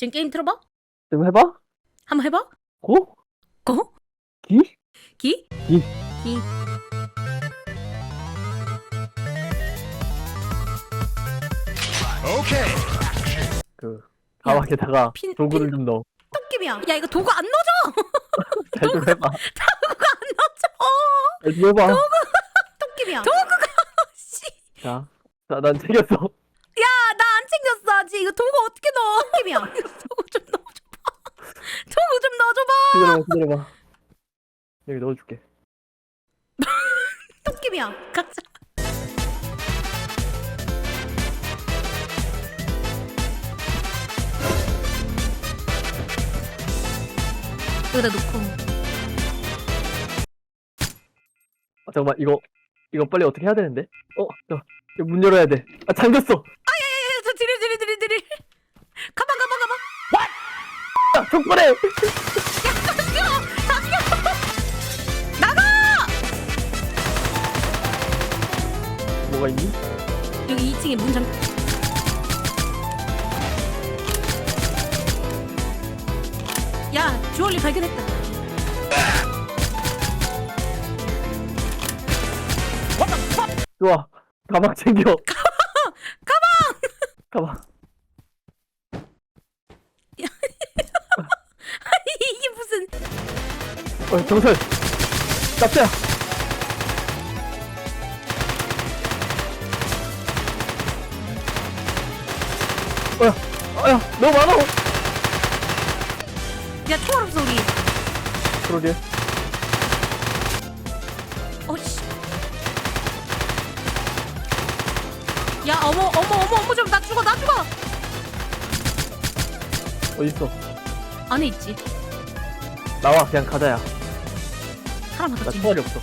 지금 게임 틀어봐? 좀 해봐? 한번 해봐? 고? 고? 기? 기? 기. 기. 그 가방에다가 핀- 도구를 좀 넣어. 똥김이야. 야 이거 도구 안 넣어줘. 잘 좀 해봐. 도구 안 넣어줘. 잘 좀 해봐. 똥김이야. 도구가 씨. 자, 자, 난 챙겼어. 야. 이거 도구 어떻게 넣어? 똥김이야. 도구 좀 넣어줘봐. 도구 좀 넣어줘봐. 기다려봐, 기다려봐. 여기 넣어줄게. 똥김이야. 가자. 여기다 놓고. 아, 잠깐만, 이거, 이거 빨리 어떻게 해야 되는데? 어, 저, 이거 문 열어야 돼. 아, 잠겼어! 야, 저 드릴 드릴 드릴 드릴. 가만 가만 가만. 죽여! 나가! 뭐가 있니? 여기 2층에 문 잠. 야, 주얼리 발견했다. 좋아. 가방 챙겨. 가방! 가방. 어, 정설! 납자야! 어, 야, 어, 야, 너무 많아! 야, 총알 없어 우리. 그러게. 어씨. 야, 어머, 어머, 어머, 어머 좀 나 죽어, 나 죽어. 어딨어? 안에 있지. 나와, 그냥 가자야. 사람 나 받았지. 총알이 없어.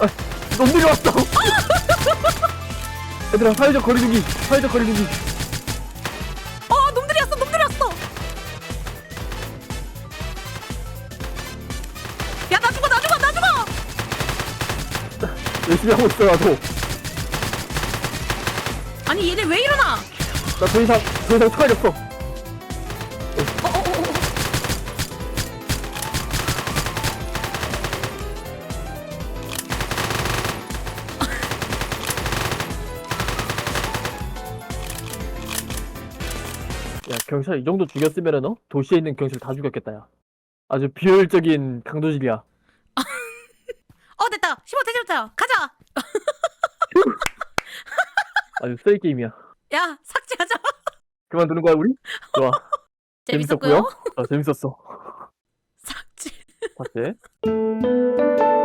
아, 놈들이 왔어! 얘들아, 사회적 거리두기! 사회적 거리두기! 어, 놈들이 왔어, 놈들이 왔어. 야, 나 죽어, 나 죽어, 나 죽어. 열심히 하고 있어, 나도. 아니 얘네 왜 일어나? 나 더 이상, 더 이상 총알이 없어. 어, 어, 어, 어. 야, 경찰 이 정도 죽였으면은, 어? 도시에 있는 경찰 다 죽였겠다, 야. 아주 비효율적인 강도질이야. 어 됐다. 15 대절자. 가자. 아주 쓰레기 게임이야. 야 삭제하자. 그만두는 거야, 우리? 좋아. 재밌었고요. 아, 재밌었어. 삭제. 봤지?